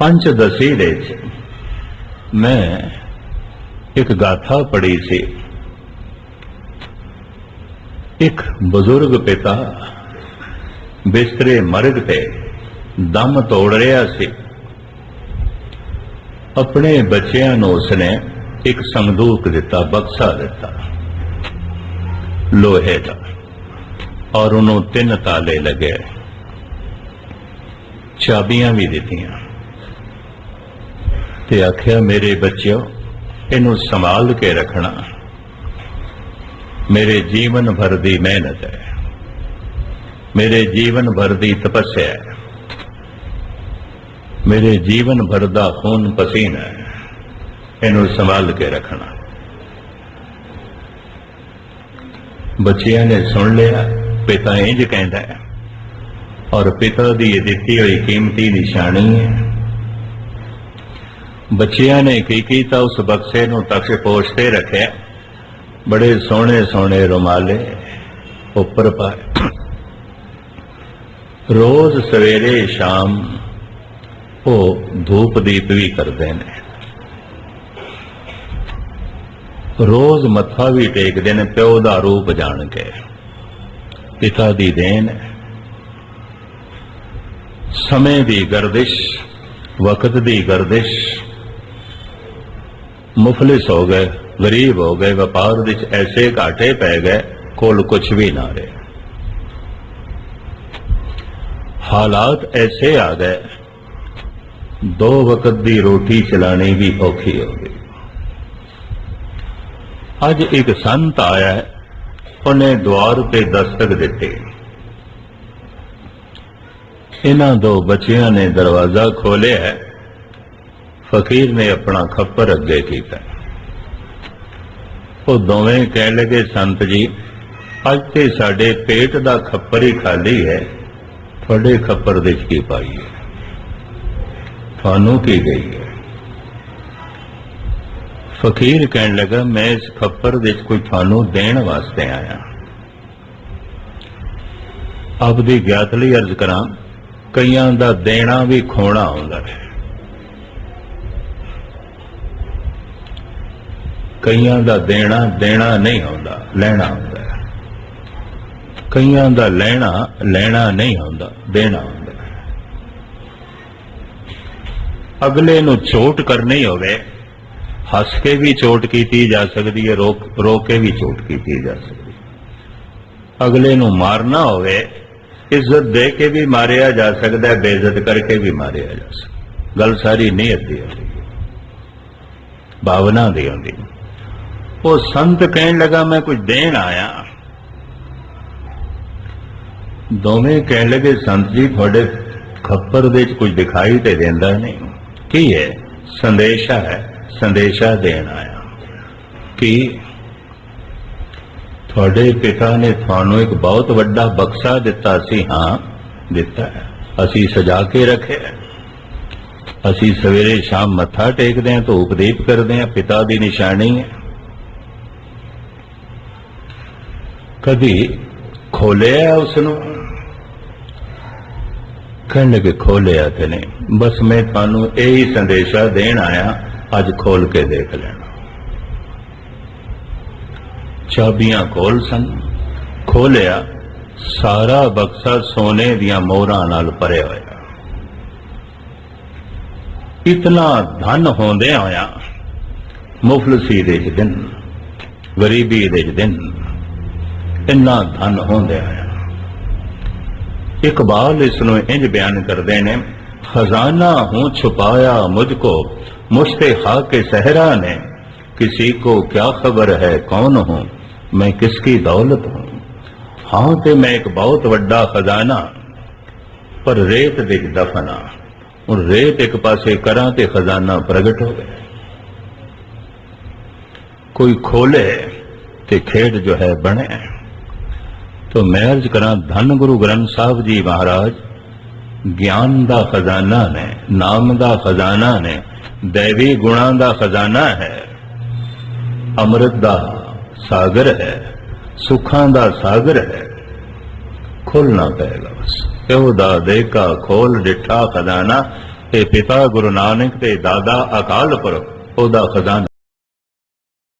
ਪੰਚ ਦਸੀ ਦੇ ਚ ਮੈਂ ਇੱਕ ਗਾਥਾ ਪੜ੍ਹੀ ਸੀ ਇੱਕ ਬਜ਼ੁਰਗ ਪਿਤਾ ਬਿਸਤਰੇ ਮਰਗ ਤੇ ਦਮ ਤੋੜ ਰਿਹਾ ਸੀ ਆਪਣੇ ਬੱਚਿਆਂ ਨੂੰ ਉਸਨੇ ਇੱਕ ਸੰਦੂਕ ਦਿੱਤਾ ਬਕਸਾ ਦਿੱਤਾ ਲੋਹੇ ਦਾ ਔਰ ਉਹਨੂੰ ਤਿੰਨ ਤਾਲੇ ਲੱਗੇ ਚਾਬੀਆਂ ਵੀ ਦਿੱਤੀਆਂ ਤੇ ਆਖਿਆ, ਮੇਰੇ ਬੱਚਿਓ, ਇਹਨੂੰ ਸੰਭਾਲ ਕੇ ਰੱਖਣਾ। ਮੇਰੇ ਜੀਵਨ ਭਰ ਦੀ ਮਿਹਨਤ ਹੈ। ਮੇਰੇ ਜੀਵਨ ਭਰ ਦੀ ਤਪੱਸਿਆ ਹੈ। ਮੇਰੇ ਜੀਵਨ ਭਰ ਦਾ ਖੂਨ ਪਸੀਨਾ ਹੈ। ਇਹਨੂੰ ਸੰਭਾਲ ਕੇ ਰੱਖਣਾ। ਬੱਚਿਆਂ ਨੇ ਸੁਣ ਲਿਆ, ਪਿਤਾ ਇੰਜ ਕਹਿੰਦਾ ਹੈ, ਔਰ ਪਿਤਾ ਦੀ ਇਹ ਦਿੱਤੀ ਹੋਈ ਕੀਮਤੀ ਨਿਸ਼ਾਨੀ ਹੈ ਬੱਚਿਆਂ ਨੇ ਕੀ ਕੀਤਾ, ਉਸ ਬਕਸੇ ਨੂੰ ਤਖਤ ਪੋਸ਼ ਤੇ ਰੱਖਿਆ। ਬੜੇ ਸੋਹਣੇ ਸੋਹਣੇ ਰੁਮਾਲੇ ਉੱਪਰ ਪਾਏ। ਰੋਜ਼ ਸਵੇਰੇ ਸ਼ਾਮ ਉਹ ਧੂਪ ਦੀਪ ਵੀ ਕਰਦੇ ਨੇ। ਰੋਜ਼ ਮੱਥਾ ਵੀ ਟੇਕਦੇ ਨੇ, ਪਿਓ ਦਾ ਰੂਪ ਜਾਣ ਕੇ। ਪਿਤਾ ਦੀ ਦੇਣ। ਸਮੇਂ ਦੀ ਗਰਦਿਸ਼, ਵਕਤ ਦੀ ਗਰਦਿਸ਼। ਮੁਫਲਿਸ ਹੋ ਗਏ, ਗਰੀਬ ਹੋ ਗਏ, ਵਪਾਰ ਵਿੱਚ ਐਸੇ ਘਾਟੇ ਪੈ ਗਏ, ਕੋਲ ਕੁਝ ਵੀ ਨਾ ਰਹੇ ਹਾਲਾਤ ਐਸੇ ਆ ਗਏ, ਦੋ ਵਕਤ ਦੀ ਰੋਟੀ ਚਲਾਣੀ ਵੀ ਔਖੀ ਹੋ ਗਈ ਅੱਜ ਇੱਕ ਸੰਤ ਆਇਆ, ਉਹਨੇ ਦੁਆਰ ਤੇ ਦਸਤਕ ਦਿੱਤੇ ਇਹਨਾਂ ਦੋ ਬੱਚਿਆਂ ਨੇ ਦਰਵਾਜ਼ਾ ਖੋਲਿਆ ਹੈ। ਫਕੀਰ ਨੇ ਆਪਣਾ ਖੱਪਰ ਅੱਗੇ ਕੀਤਾ। ਉਹ ਦੋਵੇਂ ਕਹਿਣ ਲੱਗੇ, ਸੰਤ ਜੀ, ਅੱਜ ਤੇ ਸਾਡੇ ਪੇਟ ਦਾ ਖੱਪਰ ਹੀ ਖਾਲੀ ਹੈ। ਤੁਹਾਡੇ ਖੱਪਰ ਦੇ ਕੀ ਪਾਈ ਹੈ? ਤੁਹਾਨੂੰ ਕੀ ਗਈ ਹੈ? ਫਕੀਰ ਕਹਿਣ ਲੱਗਾ, ਮੈਂ ਇਸ ਖੱਪਰ ਦੇ ਕੋਈ ਤੁਹਾਨੂੰ ਦੇਣ ਵਾਸਤੇ ਆਇਆ। ਆਪ ਦੀ ਗਿਆਤ ਲਈ ਅਰਜ਼ ਕਰਾਂ, ਕਈਆਂ ਦਾ ਦੇਣਾ ਵੀ ਖੋਣਾ ਹੁੰਦਾ ਹੈ। ਕਈਆਂ ਦਾ ਦੇਣਾ ਦੇਣਾ ਨਹੀਂ ਹੁੰਦਾ, ਲੈਣਾ ਹੁੰਦਾ ਕਈਆਂ ਦਾ ਲੈਣਾ ਲੈਣਾ ਨਹੀਂ ਹੁੰਦਾ, ਦੇਣਾ ਹੁੰਦਾ ਅਗਲੇ ਨੂੰ ਚੋਟ ਕਰਨੀ ਹੋਵੇ, ਹੱਸ ਕੇ ਵੀ ਚੋਟ ਕੀਤੀ ਜਾ ਸਕਦੀ ਹੈ ਰੋਕ ਰੋ ਕੇ ਵੀ ਚੋਟ ਕੀਤੀ ਜਾ ਸਕਦੀ ਹੈ। ਅਗਲੇ ਨੂੰ ਮਾਰਨਾ ਹੋਵੇ, ਇੱਜ਼ਤ ਦੇ ਕੇ ਵੀ ਮਾਰਿਆ ਜਾ ਸਕਦਾ ਹੈ, ਬੇਇੱਜ਼ਤ ਕਰਕੇ ਵੀ ਮਾਰਿਆ ਜਾ ਸਕਦਾ ਗੱਲ ਸਾਰੀ ਨੀਅਤ ਦੀ ਹੁੰਦੀ ਹੈ। ਭਾਵਨਾ ਦੀ ਹੁੰਦੀ ਹੈ। ਉਹ ਸੰਤ ਕਹਿਣ ਲੱਗਾ, ਮੈਂ ਕੁਝ ਦੇਣ ਆਇਆ ਦੋਵੇਂ ਕਹਿਣ ਲੱਗੇ, ਸੰਤ ਜੀ, ਤੁਹਾਡੇ ਖੱਪਰ ਦੇ ਵਿੱਚ ਕੁਝ ਦਿਖਾਈ ਤੇ ਦਿੰਦਾ ਨਹੀਂ। ਕੀ ਹੈ? ਸੰਦੇਸ਼ਾ ਹੈ, ਸੰਦੇਸ਼ਾ ਦੇਣ ਆਇਆ ਕਿ? ਤੁਹਾਡੇ ਪਿਤਾ ਨੇ ਤੁਹਾਨੂੰ ਇੱਕ ਬਹੁਤ ਵੱਡਾ ਬਕਸਾ ਦਿੱਤਾ ਸੀ, ਹਾਂ, ਦਿੱਤਾ ਹੈ। ਅਸੀਂ ਸਜਾ ਕੇ ਰੱਖਿਆ ਅਸੀਂ ਸਵੇਰੇ ਸ਼ਾਮ ਮੱਥਾ ਟੇਕਦੇ ਹਾਂ ਧੂਪ ਦੀਪ ਕਰਦੇ ਹਾਂ, ਪਿਤਾ ਦੀ ਨਿਸ਼ਾਨੀ ਹੈ। ਕਦੀ ਖੋਲਿਆ ਉਸ ਨੂੰ ਕਹਿਣ ਲੱਗੇ ਖੋਲਿਆ ਤੇ ਨਹੀਂ। ਬਸ ਮੈਂ ਤੁਹਾਨੂੰ ਇਹੀ ਸੰਦੇਸ਼ਾ ਦੇਣ ਆਇਆ, ਅੱਜ ਖੋਲ ਕੇ ਦੇਖ ਲੈਣਾ। ਚਾਬੀਆਂ ਕੋਲ ਸਨ। ਖੋਲਿਆ, ਸਾਰਾ ਬਕਸਾ ਸੋਨੇ ਦੀਆਂ ਮੋਹਰਾਂ ਨਾਲ ਭਰਿਆ ਹੋਇਆ। ਇਤਨਾ ਧਨ ਹੁੰਦੇ ਹੋਇਆ, ਮੁਫਲਸੀ ਦੇ ਚ ਦਿਨ, ਗਰੀਬੀ ਦੇ ਦਿਨ ਇੰਨਾ ਧਨ ਹੁੰਦੇ ਆਇਆ ਇਕਬਾਲ ਇਸ ਨੂੰ ਇੰਜ ਬਿਆਨ ਕਰਦੇ ਨੇ ਖਜ਼ਾਨਾ ਹੂੰ ਛੁਪਾਇਆ ਮੁਝਕੋ ਮੁਸ਼ਤੇ ਖਾ ਕੇ सहरा ने किसी को क्या खबर है कौन हूं मैं किसकी दौलत हूं ਹਾਂ ਤੇ ਮੈਂ ਇੱਕ ਬਹੁਤ ਵੱਡਾ ਖਜ਼ਾਨਾ ਪਰ ਰੇਤ ਵਿੱਚ ਦਫਨਾ ਹੁਣ ਰੇਤ ਇੱਕ ਪਾਸੇ ਕਰਾਂ ਤੇ ਖਜ਼ਾਨਾ ਪ੍ਰਗਟ ਹੋ ਗਿਆ ਕੋਈ ਖੋਲੇ ਤੇ ਖੇਡ ਜੋ ਹੈ ਬਣੇ ਤੋ ਮੈਂ ਅਰਜ਼ ਕਰਾਂ ਧੰਨ ਗੁਰੂ ਗ੍ਰੰਥ ਸਾਹਿਬ ਜੀ ਮਹਾਰਾਜ। ਗਿਆਨ ਦਾ ਖਜ਼ਾਨਾ ਨੇ, ਨਾਮ ਦਾ ਖਜ਼ਾਨਾ ਨੇ, ਦੇਵੀ ਗੁਣਾਂ ਦਾ ਖਜ਼ਾਨਾ ਹੈ। ਅੰਮ੍ਰਿਤ ਦਾ ਸਾਗਰ ਹੈ, ਸੁੱਖਾਂ ਦਾ ਸਾਗਰ ਹੈ। ਖੋਲਣਾ ਪਏਗਾ ਬਸ ਇਹੋ ਦਾ ਦੇਖਾ ਖੋਲ ਡਿਠਾ ਖਜ਼ਾਨਾ, ਤੇ ਪਿਤਾ ਗੁਰੂ ਨਾਨਕ ਤੇ ਦਾਦਾ ਅਕਾਲ ਪੁਰਖ, ਉਹਦਾ ਖਜ਼ਾਨਾ